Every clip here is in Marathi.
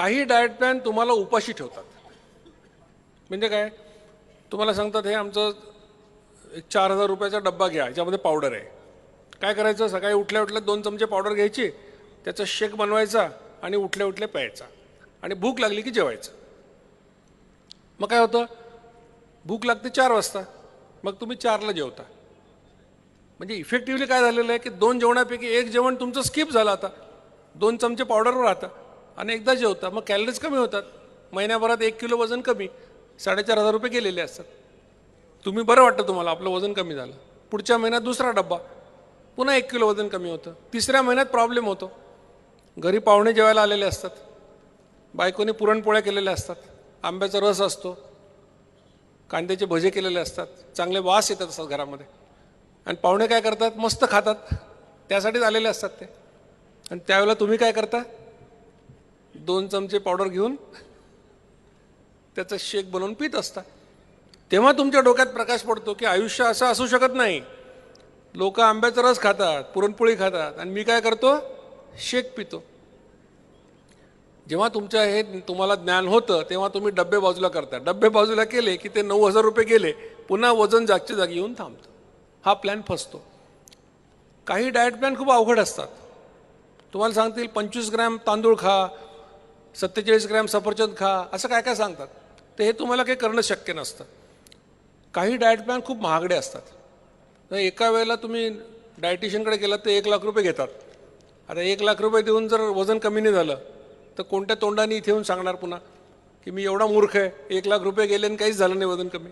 काही डाएट प्लॅन तुम्हाला उपाशी ठेवतात. म्हणजे काय? तुम्हाला सांगतात हे आमचं एक चार हजार रुपयाचा डब्बा घ्या याच्यामध्ये पावडर आहे. काय करायचं? सकाळी उठल्या उठल्या दोन चमचे पावडर घ्यायची त्याचा शेक बनवायचा आणि उठल्या उठल्या प्यायचा. आणि भूक लागली की जेवायचं. मग काय होतं? भूक लागते चार वाजता. मग तुम्ही चारला जेवता. म्हणजे इफेक्टिव्हली काय झालेलं आहे की दोन जेवणापैकी एक जेवण तुमचं स्किप झालं आता. दोन चमचे पावडरवर राहतं. आणि एकदा जेवता मग कॅलरीज कमी होतात. महिन्याभरात एक किलो वजन कमी साडेचार हजार रुपये गेलेले असतात. तुम्ही बरं वाटतं तुम्हाला आपलं वजन कमी झालं. पुढच्या महिन्यात दुसरा डब्बा पुन्हा एक किलो वजन कमी होतं. तिसऱ्या महिन्यात प्रॉब्लेम होतो. घरी पाहुणे जेवायला आलेले असतात. बायकोने पुरणपोळ्या केलेल्या असतात. आंब्याचा रस असतो. कांद्याचे भजे केलेले असतात. चांगले वास येतात असतात घरामध्ये. आणि पाहुणे काय करतात? मस्त खातात. त्यासाठीच आलेले असतात ते. आणि त्यावेळेला तुम्ही काय करता? दोन चमचे पावडर घेऊन त्याचं शेक बनवून पित असता तेव्हा तुमच्या डोक्यात प्रकाश पडतो की आयुष्य असं असू शकत नाही. लोक आंब्याचा रस खातात पुरणपोळी खातात आणि मी काय करतो? शेक पितो. जेव्हा तुमच्या हे तुम्हाला ज्ञान होतं तेव्हा तुम्ही डब्बे बाजूला करता. डब्बे बाजूला केले की ते नऊ हजार रुपये गेले पुन्हा वजन जागच्या जागी येऊन थांबतं. हा प्लॅन फसतो. काही डाएट प्लॅन खूप अवघड असतात. तुम्हाला सांगतील पंचवीस ग्रॅम तांदूळ खा सत्तेचाळीस ग्रॅम सफरचंद खा असं काय काय सांगतात? तर हे तुम्हाला काही करणं शक्य नसतं. काही डाएट प्लॅन खूप महागडे असतात. तर एका वेळेला तुम्ही डायटिशियनकडे गेलात तर एक लाख रुपये घेतात. आता एक लाख रुपये देऊन जर वजन कमी नाही झालं तर कोणत्या तोंडाने इथे येऊन सांगणार पुन्हा? की मी एवढा मूर्ख आहे एक लाख रुपये गेले आणि काहीच झालं नाही वजन कमी.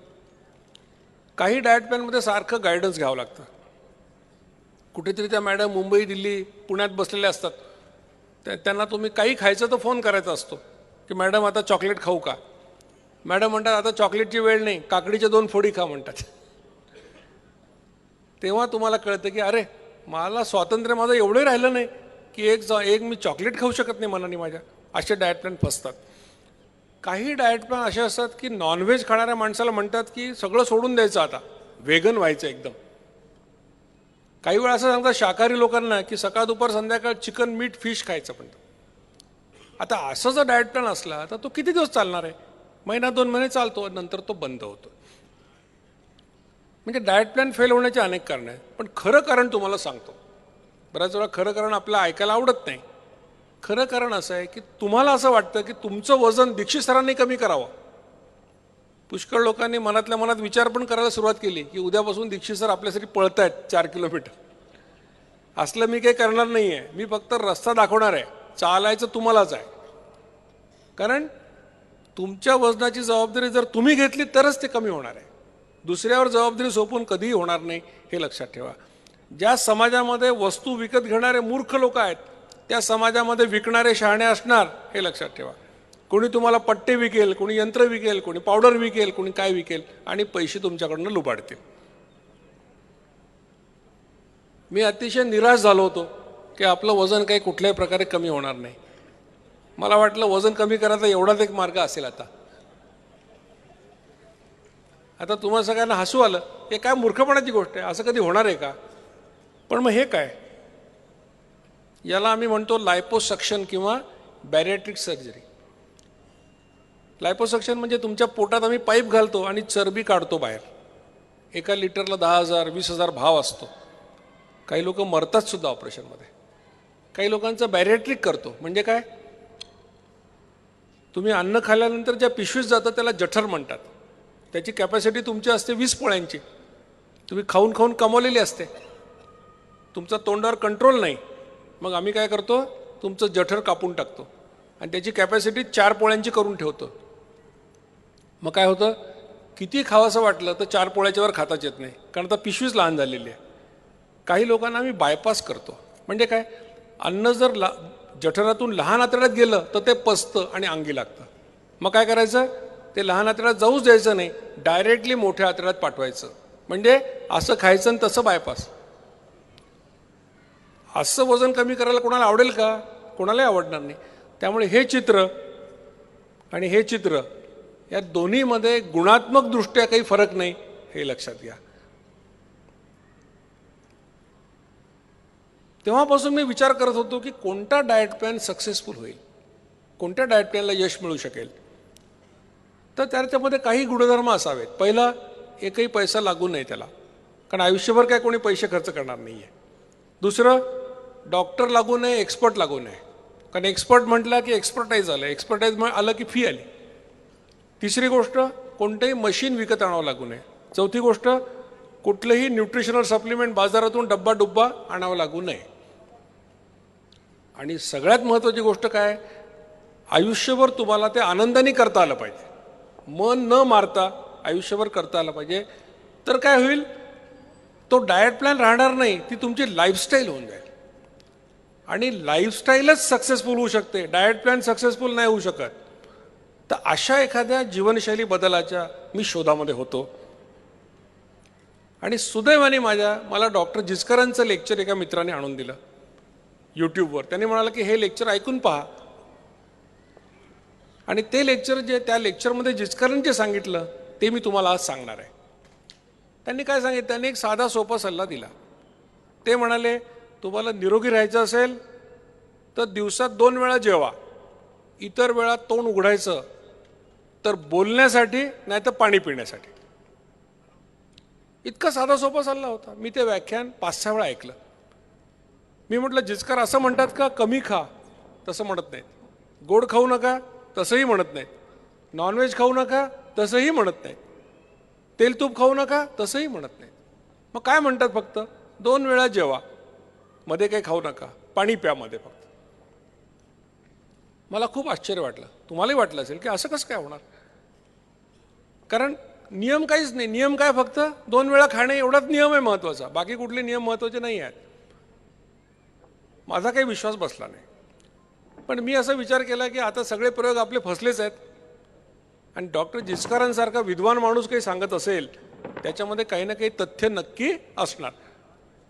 काही डाएट प्लॅनमध्ये सारखं गायडन्स घ्यावं लागतं. कुठेतरी त्या मॅडम मुंबई दिल्ली पुण्यात बसलेल्या असतात. त्यांना तुम्ही काही खायचं तर फोन करायचा असतो. की मॅडम आता चॉकलेट खाऊ का? मॅडम म्हणतात आता चॉकलेटची वेळ नाही काकडीच्या दोन फोडी खा म्हणतात. तेव्हा तुम्हाला कळतं की अरे मला स्वातंत्र्य माझं एवढं राहिलं नाही की एक जा एक मी चॉकलेट खाऊ शकत नाही मनाने माझ्या. असे डाएट प्लॅन फसतात. काही डाएट प्लॅन असे असतात की नॉनव्हेज खाणाऱ्या माणसाला म्हणतात की सगळं सोडून द्यायचं आता. वेगन व्हायचं एकदम. काही वेळा असं सांगतात शाकाहारी लोकांना की सकाळ दुपार संध्याकाळ चिकन मीठ फिश खायचं पण. आता असं जर डाएट प्लॅन असला तर तो किती दिवस चालणार आहे? महिना दोन महिने चालतो नंतर तो बंद होतो. म्हणजे डाएट प्लॅन फेल होण्याचे अनेक कारणं आहेत पण खरं कारण तुम्हाला सांगतो. बऱ्याच वेळा खरं कारण आपल्याला ऐकायला आवडत नाही. खरं कारण असं आहे की तुम्हाला असं वाटतं की तुमचं वजन दीक्षित सरांनी कमी करावं. पुष्कळ लोकांनी मनातल्या मनात विचार पण करायला सुरुवात केली की उद्यापासून दीक्षित सर आपल्यासाठी पळत आहेत चार किलोमीटर. असलं मी काही करणार नाही आहे मी फक्त रस्ता दाखवणार आहे. चालायचं तुम्हालाच आहे. कारण तुमच्या वजनाची जबाबदारी जर तुम्ही घेतली तरच ते कमी होणार आहे. दुसऱ्यावर जबाबदारी सोपून कधीही होणार नाही हे लक्षात ठेवा. ज्या समाजामध्ये वस्तू विकत घेणारे मूर्ख लोक आहेत त्या समाजामध्ये विकणारे शहाणे असणार हे लक्षात ठेवा. कोणी तुम्हाला पट्टे विकेल कोणी यंत्र विकेल कोणी पावडर विकेल कोणी काय विकेल आणि पैसे तुमच्याकडनं लुबाडतील. मी अतिशय निराश झालो होतो की आपलं वजन काही कुठल्याही प्रकारे कमी होणार नाही. मला वाटलं वजन कमी करायचा एवढाच एक मार्ग असेल आता. आता तुम्हाला सगळ्यांना हसू आलं हे काय मूर्खपणाची गोष्ट आहे? असं कधी होणार आहे का? पण मग हे काय? याला आम्ही म्हणतो लायपोसक्शन किंवा बॅरेट्रिक सर्जरी लायपोसक्शन म्हणजे तुमच्या पोटात आम्ही पाईप घालतो आणि चरबी काढतो बाहेर. एका लिटरला दहा हजार वीस हजार भाव असतो. काही लोक मरतात सुद्धा ऑपरेशनमध्ये काही लोकांचं बॅरेट्रिक करतो. म्हणजे काय? तुम्ही अन्न खाल्ल्यानंतर ज्या पिशवीत जातं त्याला जठर म्हणतात. त्याची कॅपॅसिटी तुमची असते वीस पोळ्यांची. तुम्ही खाऊन खाऊन कमवलेली असते. तुमचा तोंडावर कंट्रोल नाही. मग आम्ही काय करतो? तुमचं जठर कापून टाकतो. आणि त्याची कॅपॅसिटी चार पोळ्यांची करून ठेवतो. मग काय होतं? किती खावंसं वाटलं तर चार पोळ्याच्यावर खाताच येत नाही. कारण आता पिशवीच लहान झालेली आहे. काही लोकांना आम्ही बायपास करतो. म्हणजे काय? अन्न जर ला जठरातून लहान आतड्यात गेलं तर ते पचतं आणि अंगी लागतं. मग काय करायचं? ते लहान आतड्यात जाऊच द्यायचं नाही. डायरेक्टली मोठ्या आतड्यात पाठवायचं. म्हणजे असं खायचं आणि तसं बायपास असं वजन कमी करायला कोणाला आवडेल का? कोणालाही आवडणार नाही. त्यामुळे हे चित्र आणि हे चित्र या दोन्हीमध्ये गुणात्मकदृष्ट्या काही फरक नाही हे लक्षात घ्या. तेव्हापासून मी विचार करत होतो की कोणता डाएट प्लॅन सक्सेसफुल होईल? कोणत्या डाएट प्लॅनला यश मिळू शकेल? तर त्याच्यामध्ये काही गुणधर्म असावेत. पहिला एकही पैसा लागू नये त्याला. कारण आयुष्यभर काय कोणी पैसे खर्च करणार नाही आहे दुसरं डॉक्टर लागू नये एक्सपर्ट लागू नये. कारण एक्सपर्ट म्हटलं की एक्सपर्टाईज आलं. एक्सपर्टाईज आलं की फी आली. तिसरी गोष्ट कोणतंही मशीन विकत आणावं लागू नये. चौथी गोष्ट कुठलंही न्यूट्रिशनल सप्लिमेंट बाजारातून डब्बा डुब्बा आणावा लागू नये. आणि सगळ्यात महत्त्वाची गोष्ट काय? आयुष्यभर तुम्हाला ते आनंदाने करता आलं पाहिजे. मन न मारता आयुष्यभर करता आलं पाहिजे. तर काय होईल? तो डाएट प्लॅन राहणार नाही ती तुमची लाईफस्टाईल होऊन जाईल. आणि लाईफस्टाईलच सक्सेसफुल होऊ शकते. डाएट प्लॅन सक्सेसफुल नाही होऊ शकत. तर अशा एखाद्या जीवनशैली बदलाच्या मी शोधामध्ये होतो. आणि सुदैवाने माझ्या मला डॉक्टर जिचकरांचं लेक्चर एका मित्राने आणून दिलं. यूट्यूबवर त्यांनी म्हणाला की हे लेक्चर ऐकून पहा. आणि ते लेक्चर जे त्या लेक्चरमध्ये जिचकरांनी जे सांगितलं ते मी तुम्हाला आज सांगणार आहे. त्यांनी काय सांगितलं? त्यांनी एक साधा सोपा सल्ला दिला. ते म्हणाले तुम्हाला निरोगी राहायचं असेल तर दिवसात दोन वेळा जेवा. इतर वेळा तोंड उघडायचं तर बोलण्यासाठी नाही तर पाणी पिण्यासाठी. इतका साधा सोपा सल्ला होता. मी ते व्याख्यान पाच सहा वेळा ऐकलं. मी म्हटलं जिचकार असं म्हणतात का कमी खा तसं म्हणत नाहीत. गोड खाऊ नका तसंही म्हणत नाहीत. नॉनव्हेज खाऊ नका तसंही म्हणत नाहीत. तेल तूप खाऊ नका तसंही म्हणत नाहीत. मग काय म्हणतात फक्त? दोन वेळा जेवा. मध्ये काही खाऊ नका. पाणी प्या मध्ये फक्त. मला खूप आश्चर्य वाटलं. तुम्हालाही वाटलं असेल की असं कसं काय होणार? कारण नियम काहीच नाही. नियम काय फक्त? दोन वेळा खाणे एवढाच नियम आहे महत्त्वाचा बाकी कुठले नियम महत्त्वाचे नाही आहेत. माझा काही विश्वास बसला नाही. पण मी असा विचार केला की आता सगळे प्रयोग आपले फसलेच आहेत. आणि डॉक्टर जिचकारांसारखा विद्वान माणूस काही सांगत असेल त्याच्यामध्ये काही ना काही तथ्य नक्की असणार.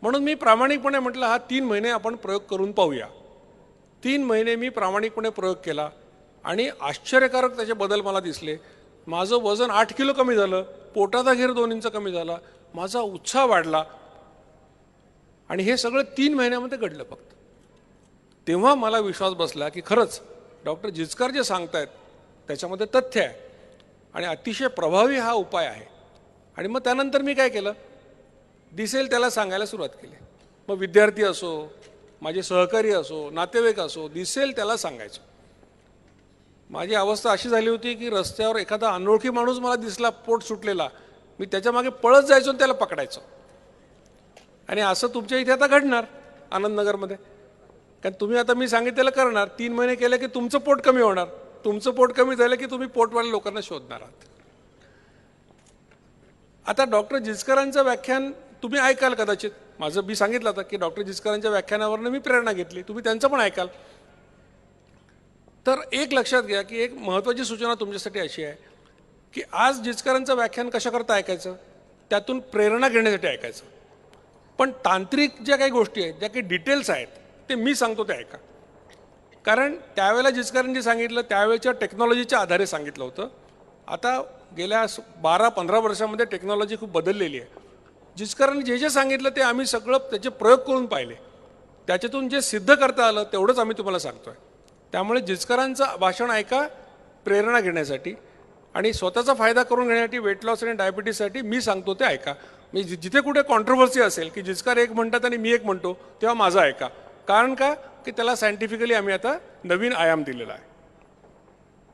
म्हणून मी प्रामाणिकपणे म्हटलं हा तीन महिने आपण प्रयोग करून पाहूया. तीन महिने मी प्रामाणिकपणे प्रयोग केला आणि आश्चर्यकारक त्याचे बदल मला दिसले. माझं वजन आठ किलो कमी झालं पोटाचा घेर दोन इंच कमी झाला माझा उत्साह वाढला. आणि हे सगळं तीन महिन्यामध्ये घडलं फक्त. तेव्हा मला विश्वास बसला की खरंच डॉक्टर जिचकार जे सांगतायत त्याच्यामध्ये तथ्य आहे. आणि अतिशय प्रभावी हा उपाय आहे. आणि मग त्यानंतर मी काय केलं? दिसेल त्याला सांगायला सुरुवात केली. मग विद्यार्थी असो माझे सहकारी असो नातेवाईक असो दिसेल त्याला सांगायचं. माझी अवस्था अशी झाली होती की रस्त्यावर एखादा अनोळखी माणूस मला दिसला पोट सुटलेला. मी त्याच्यामागे पळत जायचो आणि त्याला पकडायचो. आणि असं तुमच्या इथे आता घडणार आनंदनगरमध्ये. कारण तुम्ही आता मी सांगितलेलं करणार. तीन महिने केले की तुमचं पोट कमी होणार. तुमचं पोट कमी झालं की तुम्ही पोटवाल्या लोकांना शोधणार आहात. आता डॉक्टर जिचकरांचं व्याख्यान तुम्ही ऐकाल कदाचित. माझं मी सांगितलं होतं की डॉक्टर जिचकरांच्या व्याख्यानावरनं मी प्रेरणा घेतली. तुम्ही त्यांचं पण ऐकाल. तर एक लक्षात घ्या की एक महत्त्वाची सूचना तुमच्यासाठी अशी आहे की आज जिचकरांचं व्याख्यान कशाकरता ऐकायचं? त्यातून प्रेरणा घेण्यासाठी ऐकायचं. पण तांत्रिक ज्या काही गोष्टी आहेत ज्या काही डिटेल्स आहेत ते मी सांगतो ते ऐका. कारण त्यावेळेला जिचकरांनी सांगितलं त्यावेळेच्या टेक्नॉलॉजीच्या आधारे सांगितलं होतं. आता गेल्या बारा पंधरा वर्षामध्ये टेक्नॉलॉजी खूप बदललेली आहे. जिचकरांनी जे जे सांगितलं ते आम्ही सगळं त्याचे प्रयोग करून पाहिले. त्याच्यातून जे सिद्ध करता आलं तेवढंच आम्ही तुम्हाला सांगतो आहे त्यामुळे जिचकरांचं भाषण ऐका प्रेरणा घेण्यासाठी. आणि स्वतःचा फायदा करून घेण्यासाठी वेट लॉस आणि डायबिटीससाठी मी सांगतो ते ऐका. मी जि- जिथे कुठे कॉन्ट्रोवर्सी असेल की जिचकार एक म्हणतात आणि मी एक म्हणतो तेव्हा माझा ऐका. कारण का? की त्याला सायंटिफिकली आम्ही आता नवीन आयाम दिलेला आहे.